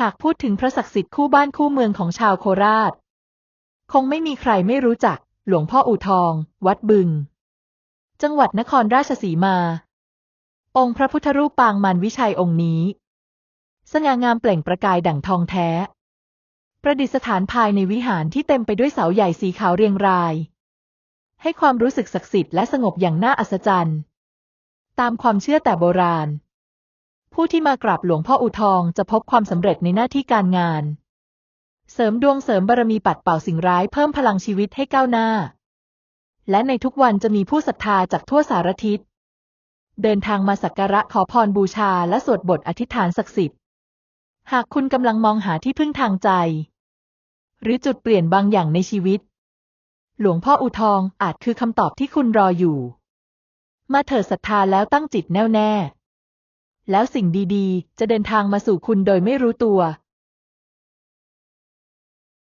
หากพูดถึงพระศักดิ์สิทธิ์คู่บ้านคู่เมืองของชาวโคราช คงไม่มีใครไม่รู้จัก หลวงพ่ออู่ทอง วัดบึง จังหวัดนครราชสีมา องค์พระพุทธรูปปางมันวิชัยองค์นี้ สง่างามเปล่งประกายดั่งทองแท้ ประดิษฐานภายในวิหารที่เต็มไปด้วยเสาใหญ่สีขาวเรียงราย ให้ความรู้สึกศักดิ์สิทธิ์และสงบอย่างน่าอัศจรรย์ ตามความเชื่อแต่โบราณ ผู้ที่มากราบหลวงพ่ออูทองจะพบความสำเร็จในหน้าที่การงาน เสริมดวงเสริมบารมีปัดเป่าสิ่งร้ายเพิ่มพลังชีวิตให้ก้าวหน้า และในทุกวันจะมีผู้ศรัทธาจากทั่วสารทิศเดินทางมาสักการะขอพรบูชาและสวดบทอธิษฐานศักดิ์สิทธิ์ หากคุณกำลังมองหาที่พึ่งทางใจ หรือจุดเปลี่ยนบางอย่างในชีวิต หลวงพ่ออูทองอาจคือคำตอบที่คุณรออยู่ มาเถิดศรัทธาแล้วตั้งจิตแน่วแน่ แล้วสิ่งดีๆ จะเดินทางมาสู่คุณโดยไม่รู้ตัว